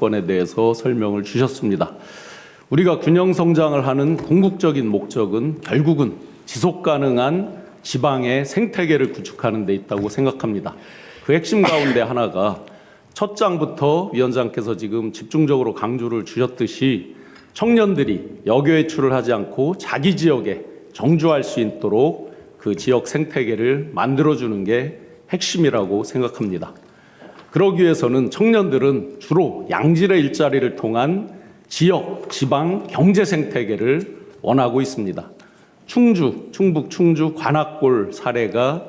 조건에 대해서 설명을 주셨습니다. 우리가 균형 성장을 하는 궁극적인 목적은 결국은 지속 가능한 지방의 생태계를 구축하는 데 있다고 생각합니다. 그 핵심 가운데 하나가 첫 장부터 위원장께서 지금 집중적으로 강조를 주셨듯이 청년들이 역외출을 하지 않고 자기 지역에 정주할 수 있도록 그 지역 생태계를 만들어주는 게 핵심이라고 생각합니다. 그러기 위해서는 청년들은 주로 양질의 일자리를 통한 지역, 지방 경제 생태계를 원하고 있습니다. 충주, 충북 충주 관악골 사례가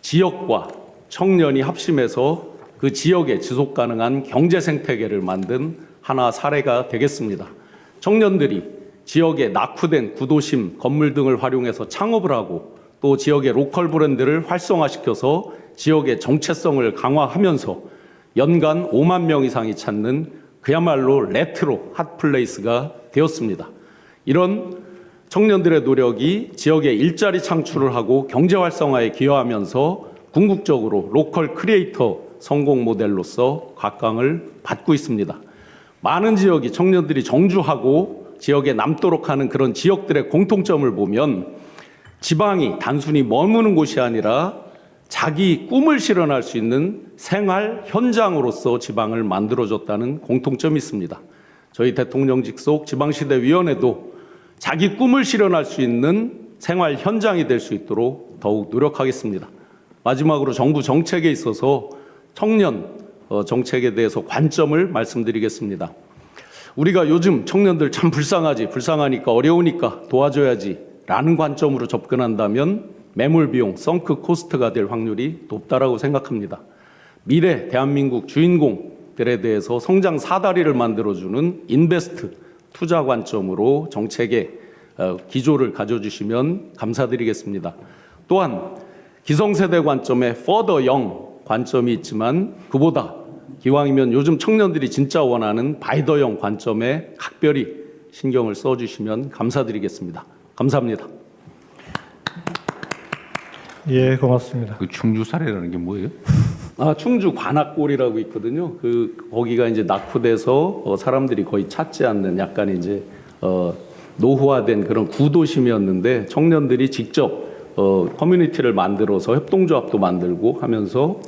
지역과 청년이 합심해서 그 지역에 지속 가능한 경제 생태계를 만든 하나 사례가 되겠습니다. 청년들이 지역에 낙후된 구도심 건물 등을 활용해서 창업을 하고 또 지역의 로컬 브랜드를 활성화시켜서 지역의 정체성을 강화하면서 연간 5만 명 이상이 찾는 그야말로 레트로 핫플레이스가 되었습니다. 이런 청년들의 노력이 지역의 일자리 창출을 하고 경제 활성화에 기여하면서 궁극적으로 로컬 크리에이터 성공 모델로서 각광을 받고 있습니다. 많은 지역이 청년들이 정주하고 지역에 남도록 하는 그런 지역들의 공통점을 보면 지방이 단순히 머무는 곳이 아니라 자기 꿈을 실현할 수 있는 생활 현장으로서 지방을 만들어줬다는 공통점이 있습니다. 저희 대통령직 속 지방시대위원회도 자기 꿈을 실현할 수 있는 생활 현장이 될 수 있도록 더욱 노력하겠습니다. 마지막으로 정부 정책에 있어서 청년 어, 정책에 대해서 관점을 말씀드리겠습니다. 우리가 요즘 청년들 참 불쌍하지, 불쌍하니까 어려우니까 도와줘야지 라는 관점으로 접근한다면 매몰 비용, 썬크 코스트가 될 확률이 높다라고 생각합니다. 미래 대한민국 주인공들에 대해서 성장 사다리를 만들어주는 인베스트 투자 관점으로 정책의 어, 기조를 가져주시면 감사드리겠습니다. 또한 기성세대 관점에 further 영 관점이 있지만 그보다 기왕이면 요즘 청년들이 진짜 원하는 바이더형 관점에 각별히 신경을 써주시면 감사드리겠습니다. 감사합니다. 예, 고맙습니다. 그 충주 사례라는 게 뭐예요? 아, 충주 관악골이라고 있거든요. 그 거기가 이제 낙후돼서 어, 사람들이 거의 찾지 않는 약간 이제 어, 노후화된 그런 구도심이었는데 청년들이 직접 어, 커뮤니티를 만들어서 협동조합도 만들고 하면서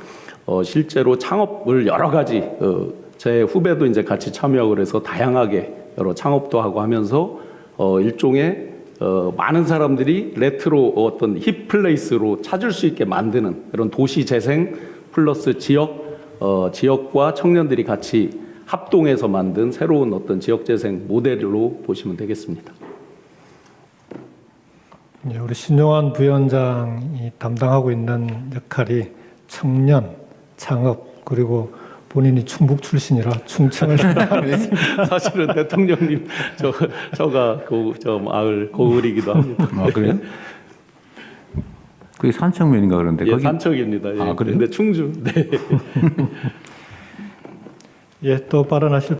어, 실제로 창업을 여러 가지 어, 제 후배도 이제 같이 참여하고 그래서 다양하게 여러 창업도 하고 하면서 어, 일종의 어, 많은 사람들이 레트로 어떤 힙 플레이스로 찾을 수 있게 만드는 그런 도시 재생 플러스 지역 어, 지역과 청년들이 같이 합동해서 만든 새로운 어떤 지역 재생 모델로 보시면 되겠습니다. 예, 우리 신용환 부위원장이 담당하고 있는 역할이 청년, 창업 그리고 본인이 충북 출신이라 충청을 사실은 대통령님 저 저가 그, 저 마을 고을이기도 합니다. 아 그래요? 그게 산청면인가 그런데 예, 거기 산척입니다. 예. 아, 그래요? 근데 충주. 네. 예, 또 발언하실